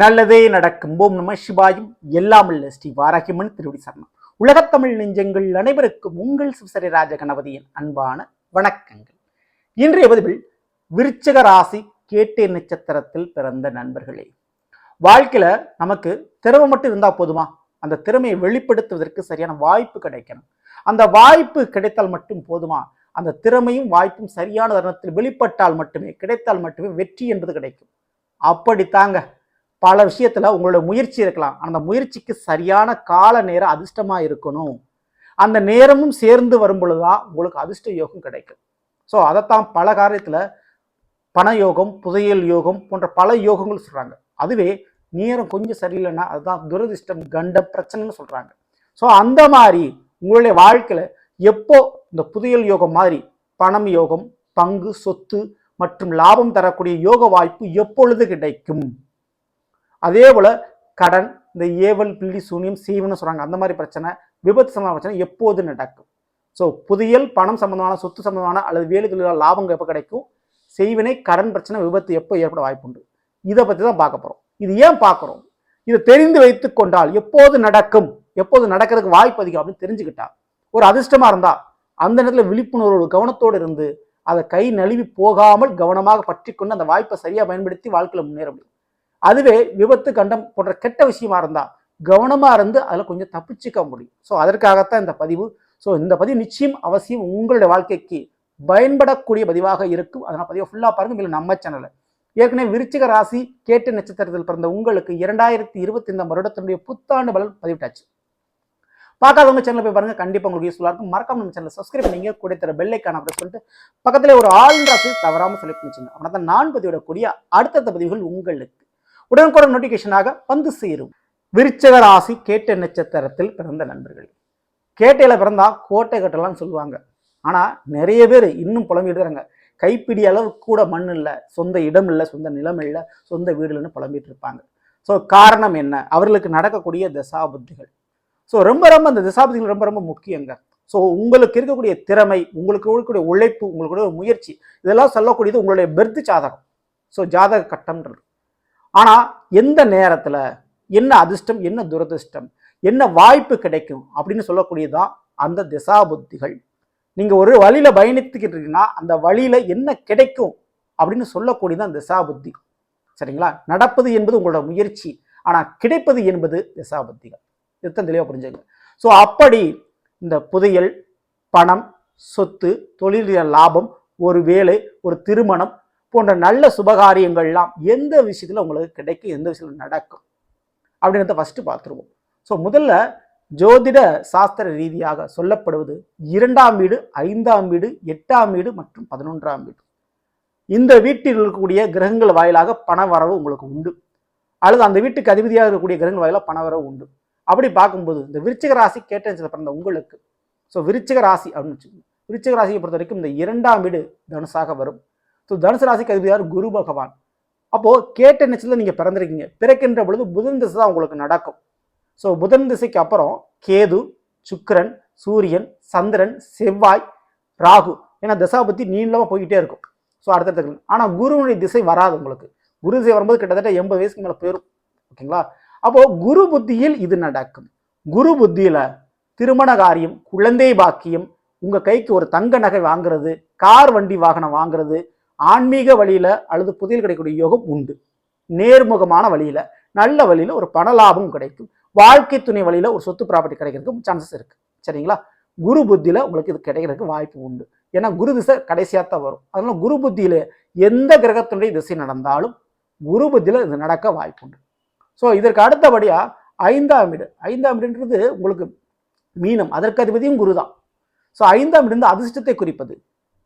நல்லதே நடக்கும். ஓம் நம சிவாயும். எல்லாம் உள்ள ஸ்ரீ வாராகிமன் திருவடி சரணம். உலகத்தமிழ் நெஞ்சங்கள் அனைவருக்கும் உங்கள் சிவசரி ராஜ கணபதியின் அன்பான வணக்கங்கள். இன்றைய பதிவில் விருச்சக ராசி கேட்டே நட்சத்திரத்தில் பிறந்த நண்பர்களே. வாழ்க்கையில நமக்கு திறமை மட்டும் இருந்தால் போதுமா? அந்த திறமையை வெளிப்படுத்துவதற்கு சரியான வாய்ப்பு கிடைக்கணும். அந்த வாய்ப்பு கிடைத்தால் மட்டும் போதுமா? அந்த திறமையும் வாய்ப்பும் சரியான தருணத்தில் வெளிப்பட்டால் மட்டுமே கிடைத்தால் மட்டுமே வெற்றி என்பது கிடைக்கும். அப்படித்தாங்க. பல விஷயத்தில் உங்களோட முயற்சி இருக்கலாம். அந்த முயற்சிக்கு சரியான கால நேரம் அதிர்ஷ்டமாக இருக்கணும். அந்த நேரமும் சேர்ந்து வரும் பொழுதுதான் உங்களுக்கு அதிர்ஷ்ட யோகம் கிடைக்கும். ஸோ அதைத்தான் பல காரியத்தில் பண யோகம் புதையல் யோகம் போன்ற பல யோகங்கள் சொல்கிறாங்க அதுவே நேரம் கொஞ்சம் சரியில்லைன்னா அதுதான் துரதிர்ஷ்டம் கண்ட பிரச்சனைன்னு சொல்கிறாங்க ஸோ அந்த மாதிரி உங்களுடைய வாழ்க்கையில் எப்போ இந்த புதையல் யோகம் மாதிரி பணம் யோகம் பங்கு சொத்து மற்றும் லாபம் தரக்கூடிய யோக வாய்ப்பு எப்பொழுது கிடைக்கும்? அதே போல் கடன் இந்த ஏவல் பில்லி சூனியம் சீவனம் சொல்கிறாங்க அந்த மாதிரி பிரச்சனை விபத்து சம்பந்தமான பிரச்சனை எப்போது நடக்கும்? ஸோ புதியல் பணம் சம்பந்தமான சொத்து சம்பந்தமான அல்லது வேலை தொழிலாளர் லாபம் எப்போ கிடைக்கும்? செய்வினை கடன் பிரச்சனை விபத்து எப்போ ஏற்பட வாய்ப்புண்டு இதை பற்றி தான் பார்க்க போகிறோம் இது ஏன் பார்க்குறோம்? இதை தெரிந்து வைத்து கொண்டால் எப்போது நடக்கும்? எப்போது நடக்கிறதுக்கு வாய்ப்பு அதிகம் அப்படின்னு தெரிஞ்சுக்கிட்டா ஒரு அதிர்ஷ்டமா இருந்தால் அந்த நேரத்தில் விழிப்புணர்வு கவனத்தோடு இருந்து அதை கை நழுவி போகாமல் கவனமாக பற்றி கொண்டு அந்த வாய்ப்பை சரியாக பயன்படுத்தி வாழ்க்கையில் முன்னேற முடியும். அதுவே விபத்து கண்டம் போன்ற கெட்ட விஷயமா இருந்தால் கவனமாக இருந்து அதில் கொஞ்சம் தப்பிச்சுக்க முடியும். ஸோ அதற்காகத்தான் இந்த பதிவு. ஸோ இந்த பதிவு நிச்சயம் அவசியம் உங்களுடைய வாழ்க்கைக்கு பயன்படக்கூடிய பதிவாக இருக்கும். அதனால் பதிவை ஃபுல்லாக பாருங்க. மேலும் நம்ம சேனலில் ஏற்கனவே விருச்சிக ராசி கேட்டு நட்சத்திரத்தில் பிறந்த உங்களுக்கு இரண்டாயிரத்தி இருபத்தி இந்த வருடத்தினுடைய புத்தாண்டு பலன் பதிவிட்டாச்சு. பார்க்காதவங்க சேனல் போய் பாருங்க. கண்டிப்பாக உங்களுக்கு யூஸ்ஃபுல்லாக இருக்கும். மறக்காம நம்ம சேனல் சப்ஸ்கிரைப் பண்ணிங்க. கூட தர பெல்லைக்கான அப்படி சொல்லிட்டு பக்கத்தில் ஒரு ஆல் ராசி செலக்ட் பண்ணிச்சுங்க அப்படின்னா தான் நான் பதிவிடக்கூடிய அடுத்தடுத்த பதிவுகள் உங்களுக்கு உடனுக்குடன் நோட்டிஃபிகேஷனாக வந்து சேரும். விருச்சக ராசி கேட்ட நட்சத்திரத்தில் பிறந்த நண்பர்கள். கேட்டையில் பிறந்தா கோட்டை கட்டலாம்னு சொல்லுவாங்க. ஆனால் நிறைய பேர் இன்னும் புலம்பிடுறாங்க கைப்பிடி அளவு கூட மண் இல்லை சொந்த இடம் இல்லை சொந்த நிலம் இல்லை சொந்த வீடு இல்லைன்னு புலம்பிட்டு இருப்பாங்க. ஸோ காரணம் என்ன? அவர்களுக்கு நடக்கக்கூடிய தசாபுத்திகள். ஸோ ரொம்ப ரொம்ப அந்த தசாபுத்திகள் ரொம்ப ரொம்ப முக்கியங்க. ஸோ உங்களுக்கு இருக்கக்கூடிய திறமை உங்களுக்கு இருக்கக்கூடிய உழைப்பு உங்களுக்கு முயற்சி இதெல்லாம் சொல்லக்கூடியது உங்களுடைய பெர்த் ஜாதகம். ஸோ ஜாதக கட்டம்ன்றது ஆனால் எந்த நேரத்தில் என்ன அதிர்ஷ்டம் என்ன துரதிர்ஷ்டம் என்ன வாய்ப்பு கிடைக்கும் அப்படின்னு சொல்லக்கூடியதுதான் அந்த திசாபுத்திகள். நீங்கள் ஒரு வழியில் பயணித்துக்கிட்டு இருக்கீங்கன்னா அந்த வழியில் என்ன கிடைக்கும் அப்படின்னு சொல்லக்கூடியதான் திசாபுத்தி. சரிங்களா? நடப்பது என்பது உங்களோட முயற்சி. ஆனால் கிடைப்பது என்பது திசாபுத்திகள். இதுதான் தெளிவாக புரிஞ்சுங்க. ஸோ அப்படி இந்த புதையல் பணம் சொத்து தொழில் லாபம் ஒரு வேலை ஒரு திருமணம் போன்ற நல்ல சுபகாரியங்கள்லாம் எந்த விஷயத்தில் உங்களுக்கு கிடைக்கும் எந்த விஷயத்தில் நடக்கும் அப்படின்றத ஃபஸ்ட்டு பார்த்துருவோம். ஸோ முதல்ல ஜோதிட சாஸ்திர ரீதியாக சொல்லப்படுவது இரண்டாம் வீடு ஐந்தாம் வீடு எட்டாம் வீடு மற்றும் பதினொன்றாம் வீடு. இந்த வீட்டில் இருக்கக்கூடிய கிரகங்கள் வாயிலாக பண வரவு உங்களுக்கு உண்டு. அல்லது அந்த வீட்டுக்கு அதிபதியாக இருக்கக்கூடிய கிரகங்கள் வாயிலாக பண வரவு உண்டு. அப்படி பார்க்கும்போது இந்த விருச்சிக ராசி கேட்ட பிறந்த உங்களுக்கு. ஸோ விருச்சிக ராசி அப்படின்னு வச்சுக்கோங்க. விருச்சிக ராசியை பொறுத்த வரைக்கும் இந்த இரண்டாம் வீடு தனுசாக வரும். ஸோ தனுசு ராசிக்கு அதிபதியார் குரு பகவான். அப்போது கேட்ட நிச்சயத்தில் நீங்கள் பிறந்திருக்கீங்க. பிறக்கின்ற பொழுது புதன் திசை தான் உங்களுக்கு நடக்கும். ஸோ புதன் திசைக்கு அப்புறம் கேது சுக்கரன் சூரியன் சந்திரன் செவ்வாய் ராகு. ஏன்னா தசாபத்தி நீளமாக போய்கிட்டே இருக்கும். ஸோ அடுத்தடுத்த ஆனால் குருவுடைய திசை வராது உங்களுக்கு. குரு திசை வரும்போது கிட்டத்தட்ட எண்பது வயசுக்கு மேலே போயிடும் ஓகேங்களா? அப்போது குரு புத்தியில் இது நடக்கும். குரு புத்தியில் திருமண காரியம் குழந்தை பாக்கியம் உங்கள் கைக்கு ஒரு தங்க நகை வாங்குறது கார் வண்டி வாகனம் வாங்குறது ஆன்மீக வழியில் அல்லது புதியல் கிடைக்கக்கூடிய யோகம் உண்டு. நேர்முகமான வழியில் நல்ல வழியில் ஒரு பண லாபம் கிடைக்கும். வாழ்க்கை துணை வழியில் ஒரு சொத்து ப்ராப்பர்ட்டி கிடைக்கிறதுக்கு சான்சஸ் இருக்குது சரிங்களா? குரு புத்தியில் உங்களுக்கு இது கிடைக்கிறதுக்கு வாய்ப்பு உண்டு. ஏன்னா குரு திசை கடைசியாக தான் வரும். அதனால் குரு புத்தியில் எந்த கிரகத்தினுடைய திசை நடந்தாலும் குரு புத்தியில் இது நடக்க வாய்ப்பு உண்டு. ஸோ இதற்கு அடுத்தபடியாக ஐந்தாம் வீடு. ஐந்தாம் வீடுன்றது உங்களுக்கு மீனம். அதற்கு அதிபதியும் குரு தான் ஸோ ஐந்தாம் வீடு வந்து அதிர்ஷ்டத்தை குறிப்பது.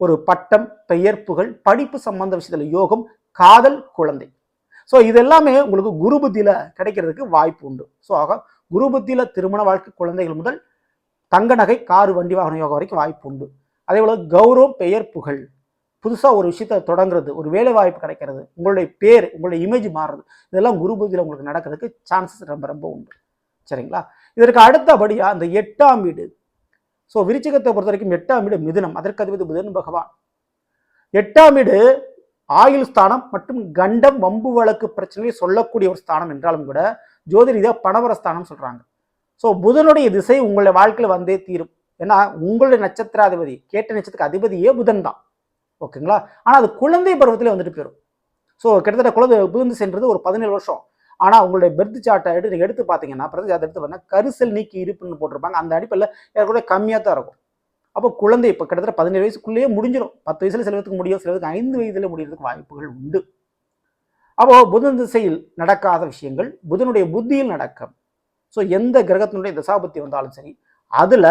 ஒரு பட்டம் பெயர் புகழ் படிப்பு சம்பந்த விஷயத்தில் யோகம் காதல் குழந்தை. ஸோ இது எல்லாமே உங்களுக்கு குரு கிடைக்கிறதுக்கு வாய்ப்பு உண்டு. ஸோ ஆக குரு திருமண வாழ்க்கை குழந்தைகள் முதல் தங்க நகை காரு வண்டி வாகன யோகம் வரைக்கும் வாய்ப்பு உண்டு. அதே போல கௌரவம் பெயர் புகழ் புதுசாக ஒரு விஷயத்த தொடங்குறது ஒரு வேலை வாய்ப்பு கிடைக்கிறது உங்களுடைய பேர் உங்களுடைய இமேஜ் மாறுறது இதெல்லாம் குருபுதியில் உங்களுக்கு நடக்கிறதுக்கு சான்சஸ் ரொம்ப ரொம்ப உண்டு. சரிங்களா? இதற்கு அடுத்தபடியாக அந்த எட்டாம் வீடு ஸோ விருச்சிகத்தை பொறுத்த வரைக்கும் எட்டாம் வீடு மிதுனம். அதற்கு அதிபதி புதன் பகவான். எட்டாம் வீடு ஆயுள் ஸ்தானம் மற்றும் கண்டம் வம்பு வழக்கு பிரச்சனையை சொல்லக்கூடிய ஒரு ஸ்தானம் என்றாலும் கூட ஜோதி ரீதியாக பணவர ஸ்தானம் சொல்கிறாங்க ஸோ புதனுடைய திசை உங்களுடைய வாழ்க்கையில் வந்தே தீரும். ஏன்னா உங்களுடைய நட்சத்திராதிபதி கேட்ட நட்சத்திரத்துக்கு அதிபதியே புதன் தான். ஓகேங்களா ஆனால் அது குழந்தை பருவத்திலே வந்துட்டு போயிடும் ஸோ கிட்டத்தட்ட குழந்தை புதன் திசைன்றது ஒரு பதினேழு வருஷம். ஆனால் உங்களுடைய பெர்த் சார்ட்டை எடுத்து நீங்கள் எடுத்து பார்த்தீங்கன்னா பிறகு எடுத்து பார்த்தீங்கன்னா கரிசல் நீக்கி இருப்புன்னு போட்டிருப்பாங்க. அந்த அடிப்பில் ஏற்கனவே கம்மியாக தான் இருக்கும். அப்போ குழந்தை இப்போ கிட்டத்தட்ட பதினேழு வயசுக்குள்ளேயே முடிஞ்சிடும் பத்து வயசுல சிலவத்துக்கு முடியும் சிலவத்துக்கு ஐந்து வயதில் முடியறதுக்கு வாய்ப்புகள் உண்டு. அப்போ புதன் திசையில் நடக்காத விஷயங்கள் புதனுடைய புத்தியில் நடக்கும். ஸோ எந்த கிரகத்தினுடைய தசாபுத்தி வந்தாலும் சரி அதில்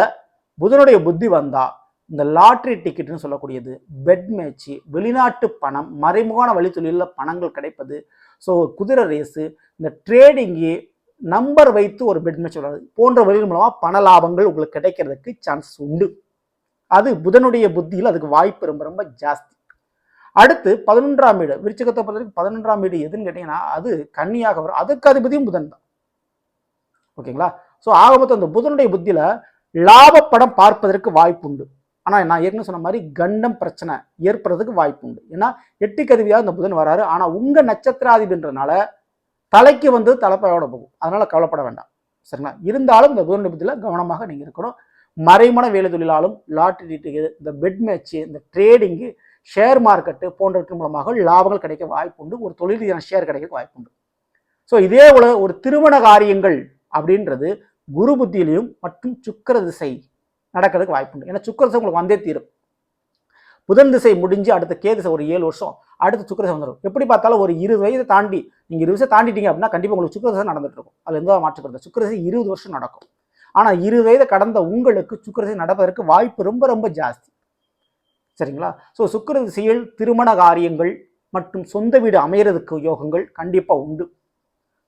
புதனுடைய புத்தி வந்தால் இந்த லாட்ரி டிக்கெட்னு சொல்லக்கூடியது பெட் மேட்ச்சு வெளிநாட்டு பணம் மறைமுகமான வழித்தொழிலில் பணங்கள் கிடைப்பது. ஸோ குதிரை ரேஸு இந்த ட்ரேடிங்கு நம்பர் வைத்து ஒரு பெட் மேட்ச் வராது போன்ற வழிகள் மூலமாக பண லாபங்கள் உங்களுக்கு கிடைக்கிறதுக்கு சான்ஸ் உண்டு. அது புதனுடைய புத்தியில் அதுக்கு வாய்ப்பு ரொம்ப ரொம்ப ஜாஸ்தி. அடுத்து பதினொன்றாம் வீடு விருச்சிகத்தை பொறுத்தவரைக்கும் பதினொன்றாம் வீடு எதுன்னு கேட்டிங்கன்னா அது கன்னியாக வரும். அதுக்கு அதிபதியும் புதன் தான். ஓகேங்களா? ஸோ ஆக மொத்தம் அந்த புதனுடைய புத்தியில் லாபப்படம் பார்ப்பதற்கு வாய்ப்பு உண்டு. ஆனால் நான் ஏற்கனவே சொன்ன மாதிரி கண்டம் பிரச்சனை ஏற்படுறதுக்கு வாய்ப்பு உண்டு. ஏன்னா எட்டு கருவியாக இந்த புதன் வராரு. ஆனால் உங்கள் நட்சத்திராதிபன்றனால தலைக்கு வந்து தலைப்பையோட போகும். அதனால் கவலைப்பட வேண்டாம். சரிங்களா? இருந்தாலும் இந்த புதன் புத்தியில கவனமாக நீங்கள் இருக்கணும். மறைமுன வேலை தொழிலாலும் லாட்ரி டிக்கெட் இந்த பெட் மேட்ச்சு இந்த ட்ரேடிங்கு ஷேர் மார்க்கெட்டு போன்றவற்றின் மூலமாக லாபங்கள் கிடைக்க வாய்ப்பு உண்டு. ஒரு தொழில் ரீதியான ஷேர் கிடைக்க வாய்ப்பு உண்டு. ஸோ இதே போல ஒரு திருமண காரியங்கள் அப்படின்றது குரு புத்தியிலையும் மற்றும் சுக்கிர திசை நடக்கிறதுக்கு வாய்ப்பு உண்டு. ஏன்னா சுக்கிர உங்களுக்கு வந்தே தீரும். புதன் திசை முடிஞ்சு அடுத்த கேதிசை ஒரு ஏழு வருஷம் அடுத்து சுக்கிர வந்துடும் எப்படி பார்த்தாலும் ஒரு இருபது வயதை தாண்டி நீங்கள் இருபது வயசை தாண்டிட்டீங்க அப்படின்னா கண்டிப்பாக உங்களுக்கு சுக்கிர நடந்துட்டு இருக்கும். அது எந்த மாற்றுக்கிறது சுக்கரசை இருபது வருஷம் நடக்கும். ஆனால் இருபது வயதை கடந்த உங்களுக்கு சுக்கரசை நடப்பதற்கு வாய்ப்பு ரொம்ப ரொம்ப ஜாஸ்தி. சரிங்களா? ஸோ சுக்கிர திசையில் திருமண காரியங்கள் மற்றும் சொந்த வீடு அமையிறதுக்கு யோகங்கள் கண்டிப்பாக உண்டு.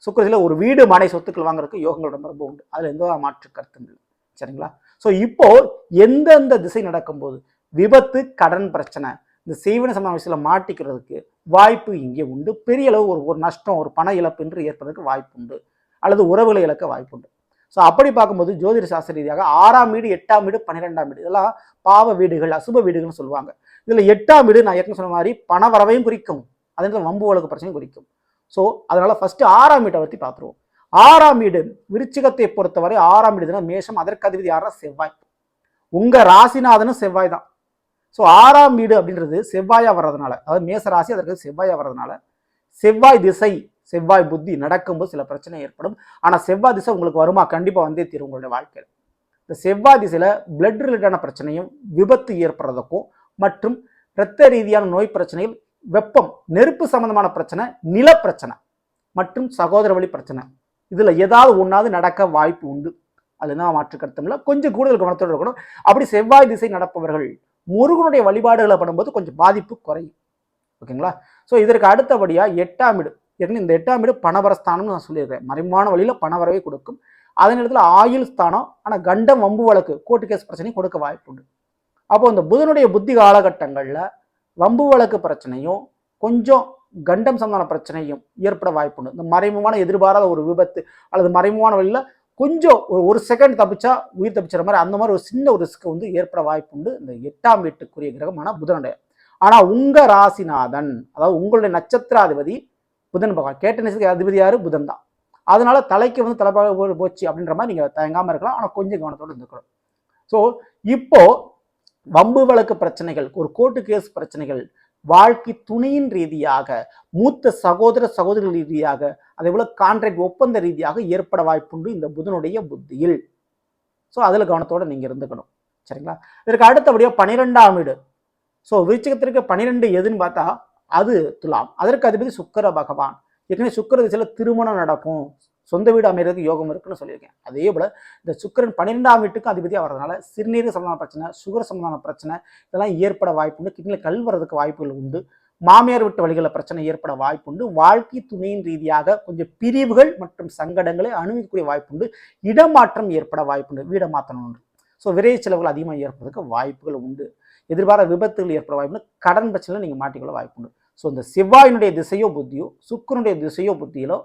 சுக்கரத்தில் ஒரு வீடு மனை சொத்துக்கள் வாங்குறதுக்கு யோகங்கள் ரொம்ப ரொம்ப உண்டு. அதில் எந்த மாற்று கருத்தும் இல்லை சரிங்களா? ஸோ இப்போ எந்தெந்த திசை நடக்கும்போது விபத்து கடன் பிரச்சனை இந்த செய்வன சம்பந்த விஷயத்தில் மாட்டிக்கிறதுக்கு வாய்ப்பு இங்கே உண்டு. பெரிய அளவு ஒரு ஒரு நஷ்டம் ஒரு பண இழப்பு என்று ஏற்பதற்கு வாய்ப்பு உண்டு. அல்லது உறவுகளை இழக்க வாய்ப்பு உண்டு. ஸோ அப்படி பார்க்கும்போது ஜோதிட சாஸ்திர ரீதியாக ஆறாம் வீடு எட்டாம் வீடு பன்னிரெண்டாம் வீடு இதெல்லாம் பாவ வீடுகள் அசுப வீடுகள்னு சொல்லுவாங்க. இதில் எட்டாம் வீடு நான் ஏற்கனவே சொன்ன மாதிரி பண வரவையும் குறிக்கும். அதே வம்பு வழக்கு பிரச்சனையும் குறிக்கும். ஸோ அதனால் ஃபஸ்ட்டு ஆறாம் வீட்டை பற்றி பார்த்துருவோம். ஆறாம் வீடு விருச்சிகத்தை பொறுத்தவரை ஆறாம் வீடுனா மேஷம் அதற்கு அதிபதி யாரா செவ்வாய். உங்க ராசிநாதனும் செவ்வாய் தான். ஸோ ஆறாம் வீடு அப்படின்றது செவ்வாயா வர்றதுனால அதாவது மேச ராசி அதற்கு செவ்வாயா வர்றதுனால செவ்வாய் திசை செவ்வாய் புத்தி நடக்கும்போது சில பிரச்சனை ஏற்படும். ஆனால் செவ்வாய் திசை உங்களுக்கு வருமா? கண்டிப்பாக வந்தே தீரும் உங்களுடைய வாழ்க்கையில். இந்த செவ்வாய் திசையில் பிளட் ரிலேட்டடான பிரச்சனையும் விபத்து ஏற்படுறதுக்கும் மற்றும் இரத்த ரீதியான நோய் பிரச்சனையில் வெப்பம் நெருப்பு சம்பந்தமான பிரச்சனை நில பிரச்சனை மற்றும் சகோதர வழி பிரச்சனை. இதில் ஏதாவது ஒன்றாவது நடக்க வாய்ப்பு உண்டு. அது என்ன மாற்று கருத்தம் இல்லை. கொஞ்சம் கூடுதல் கவனத்தோடு இருக்கணும். அப்படி செவ்வாய் திசை நடப்பவர்கள் முருகனுடைய வழிபாடுகளை பண்ணும்போது கொஞ்சம் பாதிப்பு குறையும். ஓகேங்களா? ஸோ இதற்கு அடுத்தபடியாக எட்டாம் வீடு. ஏற்கனவே இந்த எட்டாம் வீடு பணவரஸ்தானம்னு நான் சொல்லியிருக்கேன். மறைமான வழியில் பணவரவை கொடுக்கும். அதே நேரத்தில் ஆயுள் ஸ்தானம் ஆனால் கண்டம் வம்பு வழக்கு கோர்ட்டு கேஸ் பிரச்சனையும் கொடுக்க வாய்ப்பு உண்டு. அப்போது இந்த புதனுடைய புத்தி காலகட்டங்களில் வம்பு வழக்கு பிரச்சனையும் கொஞ்சம் கண்டம் சம்பந்தமான பிரச்சனையும் ஏற்பட வாய்ப்புண்டு இந்த மறைமுகமான எதிர்பாராத ஒரு விபத்து அல்லது மறைமுகமான வழியில் கொஞ்சம் ஒரு ஒரு செகண்ட் தப்பிச்சா உயிர் தப்பிச்சிற மாதிரி அந்த மாதிரி ஒரு சின்ன ஒரு ரிஸ்க் வந்து ஏற்பட வாய்ப்புண்டு இந்த எட்டாம் வீட்டுக்குரிய கிரகமான புதனுடைய. ஆனால் உங்கள் ராசிநாதன் அதாவது உங்களுடைய நட்சத்திராதிபதி புதன் பகவான். கேட்ட நட்சத்திர அதிபதி யார்? புதன் தான். அதனால தலைக்கு வந்து தலைப்பாக போச்சு அப்படின்ற மாதிரி நீங்கள் தயங்காமல் இருக்கலாம். ஆனால் கொஞ்சம் கவனத்தோடு இருந்துக்கணும். ஸோ இப்போ வம்பு வழக்கு பிரச்சனைகள் ஒரு கோர்ட்டு கேஸ் பிரச்சனைகள் வாழ்க்கை துணையின் ரீதியாக மூத்த சகோதர சகோதரிகள் ரீதியாக அதே போல கான்ட்ராக்ட் ஒப்பந்த ரீதியாக ஏற்பட வாய்ப்புண்டு இந்த புதனுடைய புத்தியில். ஸோ அதில் கவனத்தோடு நீங்கள் இருந்துக்கணும். சரிங்களா? இதற்கு அடுத்தபடியாக பனிரெண்டாம் வீடு. ஸோ விருச்சகத்திற்கு பனிரெண்டு எதுன்னு பார்த்தா அது துலாம். அதற்கு அதிபதி சுக்கர பகவான். ஏற்கனவே சுக்கர திசையில் திருமணம் நடக்கும். சொந்த வீடு அமைகிறதுக்கு யோகம் இருக்குன்னு சொல்லியிருக்கேன். அதே போல் இந்த சுக்கரன் பன்னிரெண்டாம் வீட்டுக்கு அதிபதியாக வர்றதுனால சிறுநீரக சம்பந்தமான பிரச்சனை சுகர் சம்பந்தமான பிரச்சனை இதெல்லாம் ஏற்பட வாய்ப்பு உண்டு. கிட்னியில் கல் வர்றதுக்கு வாய்ப்புகள் உண்டு. மாமியார் விட்டு வழிகளில் பிரச்சனை ஏற்பட வாய்ப்புண்டு வாழ்க்கை துணையின் ரீதியாக கொஞ்சம் பிரிவுகள் மற்றும் சங்கடங்களை அணுகக்கூடிய வாய்ப்புண்டு இடமாற்றம் ஏற்பட வாய்ப்புண்டு வீடை மாற்றணும் ஸோ விரை செலவுகள் அதிகமாக ஏற்படுறதுக்கு வாய்ப்புகள் உண்டு. எதிர்பாராத விபத்துகள் ஏற்பட வாய்ப்புண்டு கடன் பிரச்சனையில் நீங்கள் மாட்டிக்கொள்ள வாய்ப்புண்டு ஸோ இந்த செவ்வாயினுடைய திசையோ புத்தியோ சுக்கரனுடைய திசையோ புத்தியிலோ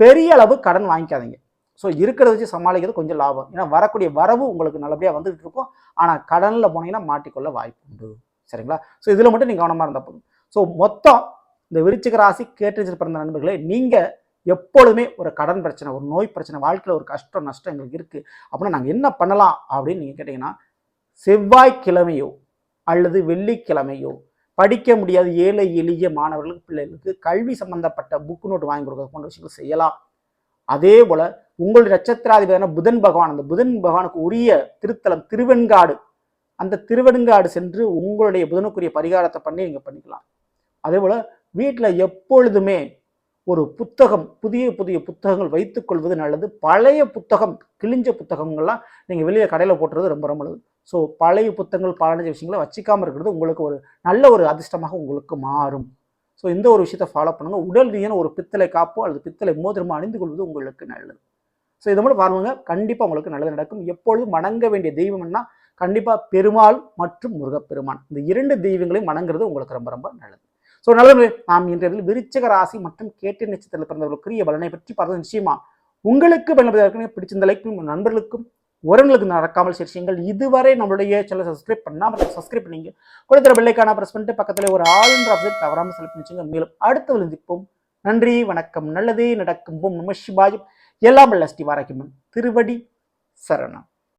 பெரிய அளவு கடன் வாங்கிக்காதீங்க. ஸோ இருக்கிறத வச்சு சமாளிக்கிறது கொஞ்சம் லாபம். ஏன்னா வரக்கூடிய வரவு உங்களுக்கு நல்லபடியாக வந்துகிட்டு இருக்கும். ஆனால் கடனில் போனீங்கன்னா மாட்டிக்கொள்ள வாய்ப்பு உண்டு. சரிங்களா? ஸோ இதில் மட்டும் நீங்கள் கவனமாக இருந்தால் போதும். ஸோ மொத்தம் இந்த விருச்சிக ராசி கேட்டு பிறந்த நண்பர்களே நீங்கள் எப்பொழுதுமே ஒரு கடன் பிரச்சனை ஒரு நோய் பிரச்சனை வாழ்க்கையில் ஒரு கஷ்டம் நஷ்டம் எங்களுக்கு இருக்குது அப்படின்னா நாங்கள் என்ன பண்ணலாம் அப்படின்னு நீங்கள் கேட்டிங்கன்னா செவ்வாய்க்கிழமையோ அல்லது வெள்ளிக்கிழமையோ படிக்க முடியாத ஏழை எளிய மாணவர்களுக்கு பிள்ளைகளுக்கு கல்வி சம்பந்தப்பட்ட புக் நோட் வாங்கி கொடுக்க போன்ற விஷயங்கள் செய்யலாம். அதே போல உங்களுடைய நட்சத்திராதிபதியான புதன் பகவான் அந்த புதன் பகவானுக்கு உரிய திருத்தலம் திருவெண்காடு அந்த திருவெண்காடு சென்று உங்களுடைய புதனுக்குரிய பரிகாரத்தை பண்ணி நீங்கள் பண்ணிக்கலாம். அதே போல வீட்டில் எப்பொழுதுமே ஒரு புத்தகம் புதிய புதிய புத்தகங்கள் வைத்துக்கொள்வது நல்லது. பழைய புத்தகம் கிழிஞ்ச புத்தகங்கள்லாம் நீங்கள் வெளியே கடையில் போட்டுறது ரொம்ப ரொம்ப நல்லது. ஸோ பழைய புத்தகங்கள் பழனஞ்ச விஷயங்களை வச்சிக்காமல் இருக்கிறது உங்களுக்கு ஒரு நல்ல ஒரு அதிர்ஷ்டமாக உங்களுக்கு மாறும். ஸோ இந்த ஒரு விஷயத்தை ஃபாலோ பண்ணுங்கள் உடல் ரீதியான ஒரு பித்தளை காப்போ அல்லது பித்தளை மோதிரமோ அணிந்து கொள்வது உங்களுக்கு நல்லது. ஸோ இதை மட்டும் பாருங்க. கண்டிப்பாக உங்களுக்கு நல்லது நடக்கும். எப்பொழுதும் வணங்க வேண்டிய தெய்வம்னா கண்டிப்பாக பெருமாள் மற்றும் முருகப்பெருமான். இந்த இரண்டு தெய்வங்களையும் வணங்குறது உங்களுக்கு ரொம்ப ரொம்ப நல்லது. ஸோ நல்லது நாம் இன்றைய விருச்சக ராசி மற்றும் கேட்டு நட்சத்திரத்தில் பிறந்தவர்களுக்குரிய பலனை பற்றி பார்த்தது நிச்சயமா உங்களுக்கு பயன்படுத்த பிடிச்சிருந்த லைக்கும் நண்பர்களுக்கும் உரங்களுக்கு நடக்காமல் விஷயங்கள் இதுவரை நம்மளுடைய சேனல் சப்ஸ்கிரைப் பண்ணாமல் சப்ஸ்கிரைப் பண்ணீங்க. கொடுத்துற பெல்லைக்கான ப்ரெஸ் பண்ணிட்டு பக்கத்தில் ஒரு ஆளுன்ற ஆப்ஷன் தவறாமல் செலக்ட் பண்ணிச்சுங்க. மேலும் அடுத்த விழுந்திப்போம் நன்றி வணக்கம். நல்லதே நடக்கும். பூம் நம சிவாயும் எல்லாம் வல்ல ஸ்ரீ வாராக்கியம்மன் திருவடி சரணம்.